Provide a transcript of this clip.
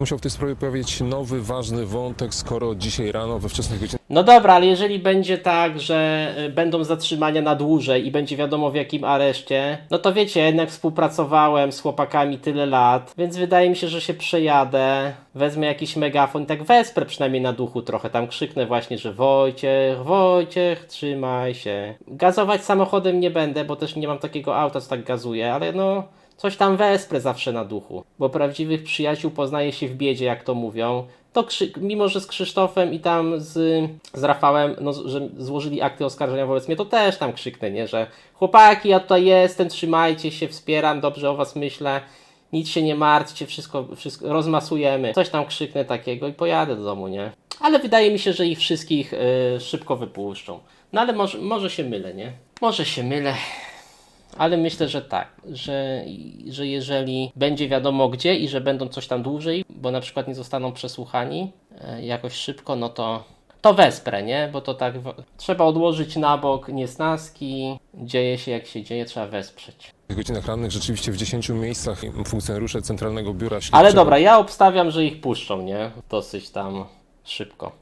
Musiał w tej sprawie pojawić nowy, ważny wątek, skoro dzisiaj rano we wczesnych godzinach No dobra, ale jeżeli będzie tak, że y, będą zatrzymania na dłużej i będzie wiadomo w jakim areszcie, no to wiecie, jednak współpracowałem z chłopakami tyle lat, więc wydaje mi się, że się przejadę, wezmę jakiś megafon tak wesprę przynajmniej na duchu trochę, tam krzyknę właśnie, że Wojciech, Wojciech, trzymaj się. Gazować samochodem nie będę, bo też nie mam takiego auta, co tak gazuje, ale no... Coś tam wesprę zawsze na duchu, bo prawdziwych przyjaciół poznaje się w biedzie, jak to mówią. To krzy- mimo, że z Krzysztofem i tam z, z Rafałem, no, że złożyli akty oskarżenia wobec mnie, to też tam krzyknę, nie, że chłopaki, ja tutaj jestem, trzymajcie się, wspieram, dobrze o was myślę, nic się nie martwcie, wszystko, wszystko rozmasujemy. Coś tam krzyknę takiego i pojadę do domu, nie? Ale wydaje mi się, że ich wszystkich y, szybko wypuszczą. No ale może, może się mylę, nie? Może się mylę. Ale myślę, że tak, że, że jeżeli będzie wiadomo gdzie i że będą coś tam dłużej, bo na przykład nie zostaną przesłuchani e, jakoś szybko, no to to wesprę, nie? Bo to tak w... trzeba odłożyć na bok niesnaski, dzieje się jak się dzieje, trzeba wesprzeć. godzinach rannych rzeczywiście w 10 miejscach funkcjonariusze Centralnego Biura Śledczego Ale dobra, ja obstawiam, że ich puszczą, nie? Dosyć tam szybko.